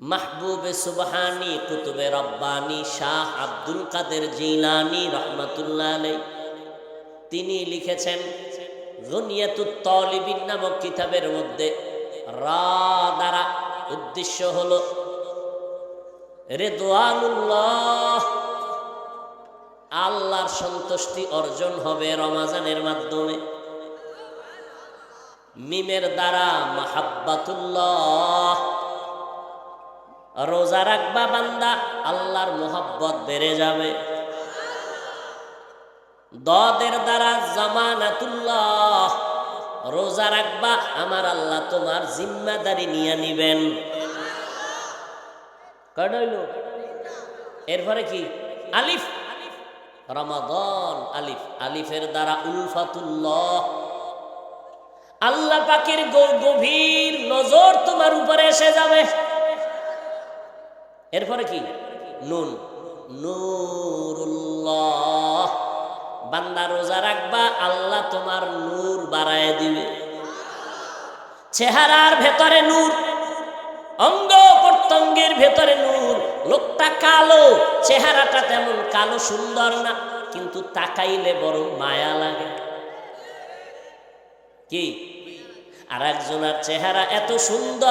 মাহবুবে সুবাহানি কুতুবে রব্বানি শাহ আব্দুল কাদের জিলানি রহমাতুল্লাহ আলাই তিনি লিখেছেন, গুনিয়াতুত তলিবিন নামক কিতাবের মধ্যে রা দ্বারা উদ্দেশ্য হলো রেদোয়ানুল্লাহ আল্লাহর সন্তুষ্টি অর্জন হবে রমাজানের মাধ্যমে। মিমের দ্বারা মাহাব্বাতুল্লাহ রোজা রাখবা বান্দা, আল্লাহর মোহাব্বত বেড়ে যাবে। দদের দ্বারা জামানাতুল্লাহ, রোজা রাখবা, আমার আল্লাহ তোমার জিম্মাদারি নিয়ে নিবেন। এরপরে কি? আলিফ। রমাদন, আলিফ। আলিফের দ্বারা উলফাতুল্লাহ। আল্লাহ পাকের গো- গভীর নজর তোমার উপরে এসে যাবে। এরপরে কি? নুন। নূরুল্লাহ, বান্দা রোজা রাখবা, আল্লাহ তোমার নূর বাড়ায় দিবে। চেহারার ভেতরে নূর, অঙ্গ প্রত্যঙ্গের ভেতরে নূর। লোকটা কালো, চেহারাটা তেমন কালো সুন্দর না, কিন্তু তাকাইলে বড় মায়া লাগে। কি? আর একজনের চেহারা এত সুন্দর